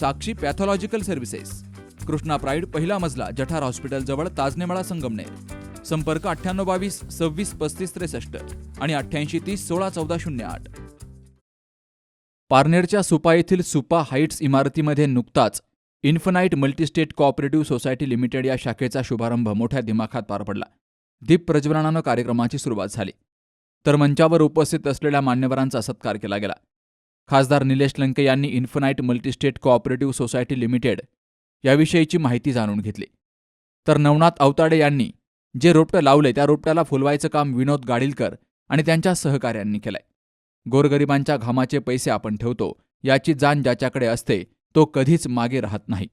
Sakshi pathological services. Krishna pride पहिला मजला जठार hospital जवळ ताजनेमाळा संगमनेर. संपर्क अठ्ठ्याण्णव बावीस सव्वीस पस्तीस त्रेसष्ट आणि अठ्ठ्याऐंशी तीस सोळा चौदा शून्य आठ. पारनेरच्या सुपा येथील सुपा हाईट्स इमारतीमध्ये नुकताच infinite multistate cooperative society limited या शाखेचा शुभारंभ मोठ्या दिमाखात पार पडला. दीप प्रज्वलनानं कार्यक्रमाची सुरुवात झाली. तर मंचावर उपस्थित असलेल्या मान्यवरांचा सत्कार केला गेला. खासदार निलेश लंके यांनी infinite multistate cooperative society limited याविषयीची माहिती जाणून घेतली. तर नवनाथ अवताडे यांनी जे रोपटं लावले त्या रोपट्याला फुलवायचं काम विनोद गाडीलकर आणि त्यांच्या सहकाऱ्यांनी केलंय. गोरगरिबांच्या घामाचे पैसे आपण ठेवतो याची जाण ज्याच्याकडे असते तो कधीच मागे राहत नाही.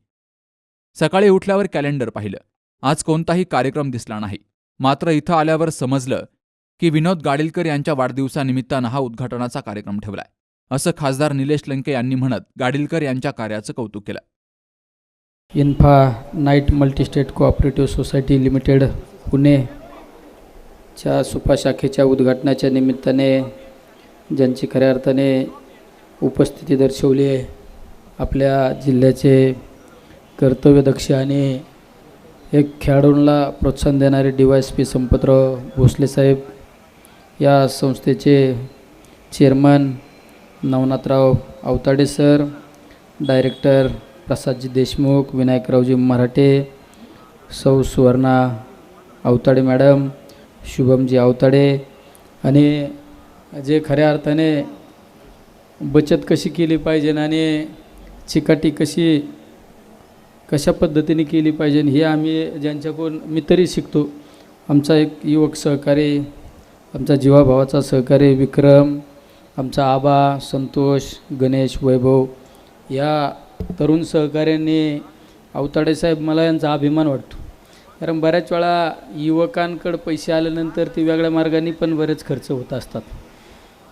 सकाळी उठल्यावर कॅलेंडर पाहिलं. आज कोणताही कार्यक्रम दिसला नाही. मात्र इथं आल्यावर समजलं की विनोद गाडीलकर यांच्या वाढदिवसानिमित्तानं हा उद्घाटनाचा कार्यक्रम ठेवलाय. असं खासदार निलेश लंके यांनी म्हणत गाडीलकर यांच्या कार्याचं कौतुक केलं. Infinite multistate cooperative society limited पुणेच्या Supa शाखेच्या उद्घाटनाच्या निमित्ताने ज्यांची खऱ्या अर्थाने उपस्थिती दर्शवली आहे आपल्या जिल्ह्याचे कर्तव्यदक्ष आणि एक खेळाडूंना प्रोत्साहन देणारे D Y S P Sampatrao Bhosale साहेब या संस्थेचे chairman Navnathrao Awatade sir director प्रसादजी Deshmukh विनायकरावजी मराठे सौ सुवर्णा अवताडे मॅडम शुभमजी अवताडे आणि जे खऱ्या अर्थाने बचत कशी केली पाहिजे आणि चिकाटी कशी कशा पद्धतीने केली पाहिजे हे आम्ही ज्यांच्याकडून मी तरी शिकतो. आमचा एक युवक सहकारी आमचा जीवाभावाचा सहकारी विक्रम आमचा आबा संतोष गणेश वैभव या तरुण सहकाऱ्यांनी अवताडे साहेब मला यांचा अभिमान वाटतो. कारण बऱ्याच वेळा युवकांकडे पैसे आल्यानंतर ते वेगळ्या मार्गाने पण बरेच खर्च होत असतात.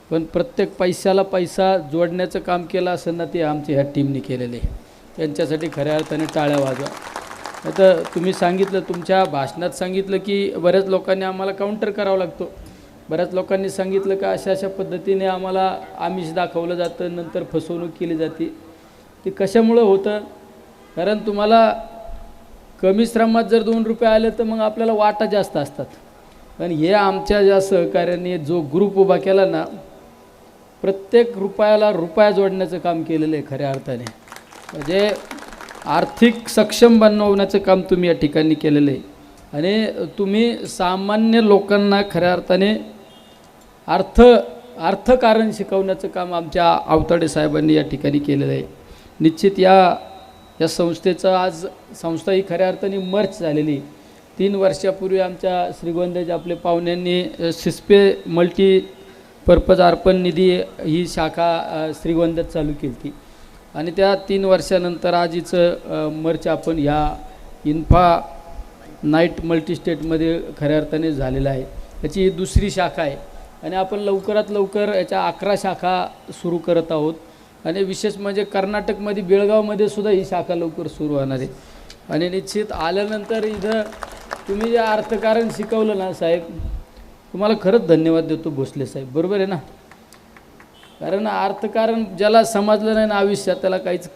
पण प्रत्येक पैशाला पैसा जोडण्याचं काम केलं असं ना ते आमच्या ह्या टीमने केलेले आहे. त्यांच्यासाठी खऱ्या अर्थाने टाळ्या वाजवा. आता तुम्ही सांगितलं तुमच्या भाषणात सांगितलं की बऱ्याच लोकांनी आम्हाला काउंटर करावं लागतो. बऱ्याच लोकांनी सांगितलं का अशा अशा पद्धतीने आम्हाला आमिष दाखवलं जातं नंतर फसवणूक केली जाते. ते कशामुळं होतं? कारण तुम्हाला कमी श्रमात जर दोन रुपये आले तर मग आपल्याला वाटा जास्त असतात. पण हे आमच्या ज्या सहकाऱ्यांनी जो ग्रुप उभा केला ना प्रत्येक रुपयाला रुपया जोडण्याचं काम केलेलं आहे खऱ्या अर्थाने. म्हणजे आर्थिक सक्षम बनवण्याचं काम तुम्ही या ठिकाणी केलेलं आहे. आणि तुम्ही सामान्य लोकांना खऱ्या अर्थाने अर्थ अर्थकारण शिकवण्याचं काम आमच्या आवताडे साहेबांनी या ठिकाणी केलेलं आहे. निश्चित या या संस्थेचं आज संस्था ही खऱ्या अर्थाने मर्च झालेली. तीन वर्षापूर्वी आमच्या श्रीगोंद्याचे आपले पाहुण्यांनी शिस्पे सिस्पे मल्टी पर्पज अर्पण निधी ही शाखा श्रीगोंद्यात चालू केली होती आणि त्या तीन वर्षानंतर आज हिचं मर्च आपण ह्या इन्फा नाईट मल्टीस्टेटमध्ये खऱ्या अर्थाने झालेलं आहे. त्याची ही दुसरी शाखा आहे. आणि आपण लवकरात लवकर याच्या अकरा शाखा सुरू करत आहोत. आणि विशेष म्हणजे कर्नाटकमध्ये बेळगावमध्ये सुद्धा ही शाखा लवकर सुरू होणार आहे. आणि निश्चित आल्यानंतर इथं तुम्ही जे अर्थकारण शिकवलं ना साहेब तुम्हाला खरंच धन्यवाद देतो भोसले साहेब. बरोबर आहे ना? कारण अर्थकारण ज्याला समजलं नाही ना आयुष्यात त्याला काहीच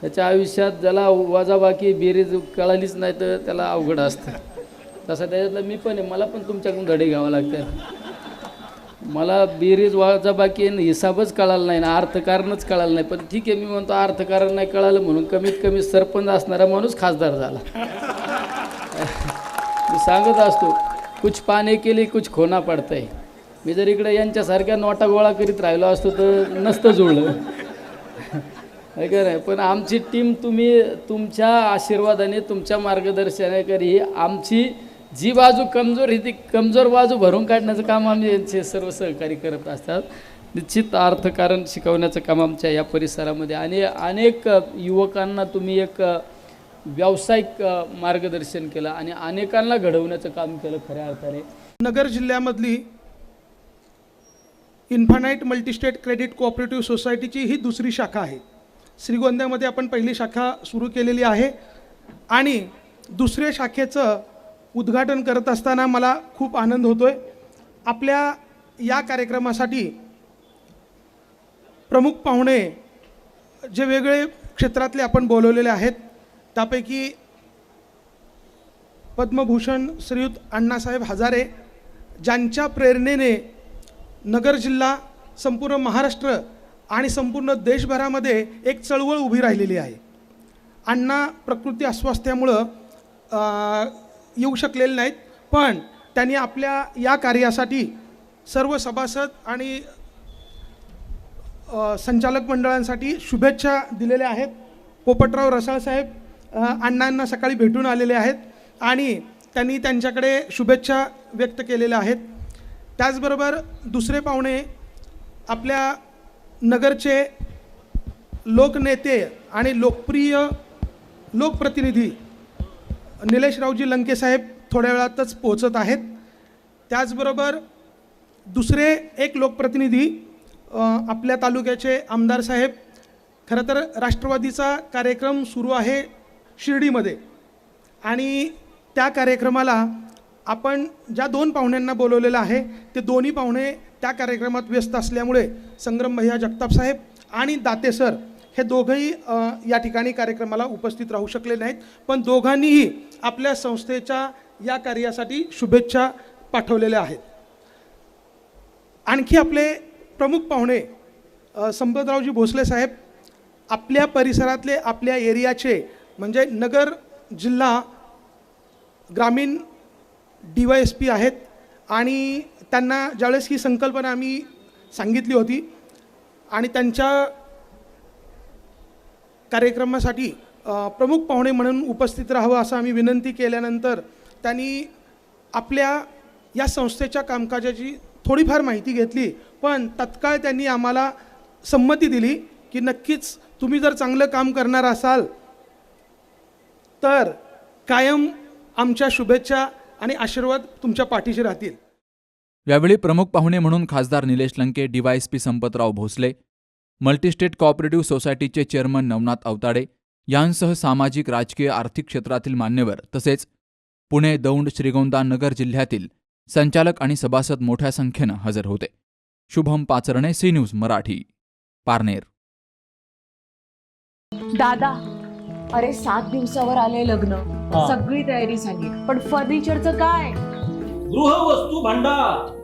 त्याच्या आयुष्यात ज्याला वजाबाकी बेरीज कळालीच नाही तर त्याला अवघड असतं. तसं त्याच्यातलं मी पण आहे मला पण तुमच्याकडून धडे घ्यावं लागतं मला बेरीज वजाबाकी आणि हिसाबच कळाला नाही ना अर्थकारणच कळालं नाही. पण ठीक आहे मी म्हणतो अर्थकारण नाही कळालं म्हणून कमीत कमी सरपंच असणारा माणूस खासदार झाला. मी सांगत असतो कुछ पाने केली कुछ खोना पडतंय. मी जर इकडे यांच्यासारख्या नोटा गोळा करीत राहिलो असतो तर नसतं जुळलं. आहे का नाही? पण आमची टीम तुम्ही तुमच्या आशीर्वादाने तुमच्या मार्गदर्शनाकरी आमची जी बाजू कमजोर आहे ती कमजोर बाजू भरून काढण्याचं काम आम्ही यांचे सर्व सहकारी करत असतात. निश्चित अर्थकारण शिकवण्याचं काम आमच्या या परिसरामध्ये आणि अनेक युवकांना तुम्ही एक व्यावसायिक मार्गदर्शन केलं आणि अनेकांना घडवण्याचं काम केलं खऱ्या अर्थाने. नगर जिल्ह्यामधली इन्फानाईट मल्टीस्टेट क्रेडिट कोऑपरेटिव्ह सोसायटीची ही दुसरी शाखा आहे. श्रीगोंद्यामध्ये आपण पहिली शाखा सुरू केलेली आहे. आणि दुसऱ्या शाखेचं उद्घाटन करत असताना मला खूप आनंद होतो आहे आपल्या या कार्यक्रमासाठी प्रमुख पाहुणे जे वेगळे क्षेत्रातले आपण बोलवलेले आहेत त्यापैकी पद्मभूषण श्रीयुत अण्णासाहेब हजारे ज्यांच्या प्रेरणेने नगर जिल्हा संपूर्ण महाराष्ट्र आणि संपूर्ण देशभरामध्ये एक चळवळ उभी राहिलेली आहे. अण्णा प्रकृती अस्वास्थ्यामुळं येऊ शकलेले नाहीत. पण त्यांनी आपल्या या कार्यासाठी सर्व सभासद आणि संचालक मंडळांसाठी शुभेच्छा दिलेल्या आहेत. पोपटराव रसाळसाहेब अण्णांना सकाळी भेटून आलेले आहेत आणि त्यांनी त्यांच्याकडे शुभेच्छा व्यक्त केलेल्या आहेत. त्याचबरोबर दुसरे पाहुणे आपल्या नगरचे लोकनेते आणि लोकप्रिय लोकप्रतिनिधी निलेशरावजी लंकेसाहेब थोड्या वेळातच पोहोचत आहेत. त्याचबरोबर दुसरे एक लोकप्रतिनिधी आपल्या तालुक्याचे आमदार साहेब खरं तर राष्ट्रवादीचा कार्यक्रम सुरू आहे शिर्डीमध्ये. आणि त्या कार्यक्रमाला आपण ज्या दोन पाहुण्यांना बोलवलेलं आहे ते दोन्ही पाहुणे त्या कार्यक्रमात व्यस्त असल्यामुळे संग्राम भैया जगताप साहेब आणि दाते सर हे दोघंही या ठिकाणी कार्यक्रमाला उपस्थित राहू शकले नाहीत. पण दोघांनीही आपल्या संस्थेच्या या कार्यासाठी शुभेच्छा पाठवलेल्या आहेत. आणखी आपले प्रमुख पाहुणे संपतरावजी भोसले साहेब आपल्या परिसरातले आपल्या एरियाचे म्हणजे नगर जिल्हा ग्रामीण डी वाय एस पी आहेत. आणि त्यांना ज्यावेळेस ही संकल्पना आम्ही सांगितली होती आणि त्यांच्या कार्यक्रमासाठी प्रमुख पाहुणे म्हणून उपस्थित राहावं असं आम्ही विनंती केल्यानंतर त्यांनी आपल्या या संस्थेच्या कामकाजाची थोडीफार माहिती घेतली. पण तत्काळ त्यांनी आम्हाला संमती दिली की नक्कीच तुम्ही जर चांगलं काम करणार असाल तर कायम आमच्या शुभेच्छा आणि आशीर्वाद तुमच्या पाठीशी राहतील. यावेळी प्रमुख पाहुणे म्हणून खासदार Nilesh Lanke DYSP Sampatrao Bhosale multistate cooperative सोसायटीचे चेअरमन नवनाथ अवताडे यांसह सामाजिक राजकीय आर्थिक क्षेत्रातील मान्यवर तसेच पुणे दौंड श्रीगोंदा नगर जिल्ह्यातील संचालक आणि सभासद मोठ्या संख्येनं हजर होते. Shubham Pacharne C news Marathi Parner. दादा अरे सात दिवसावर आले लग्न. सगळी तयारी झाली. पण फर्निचरचं काय? गृहवस्तू भांडार.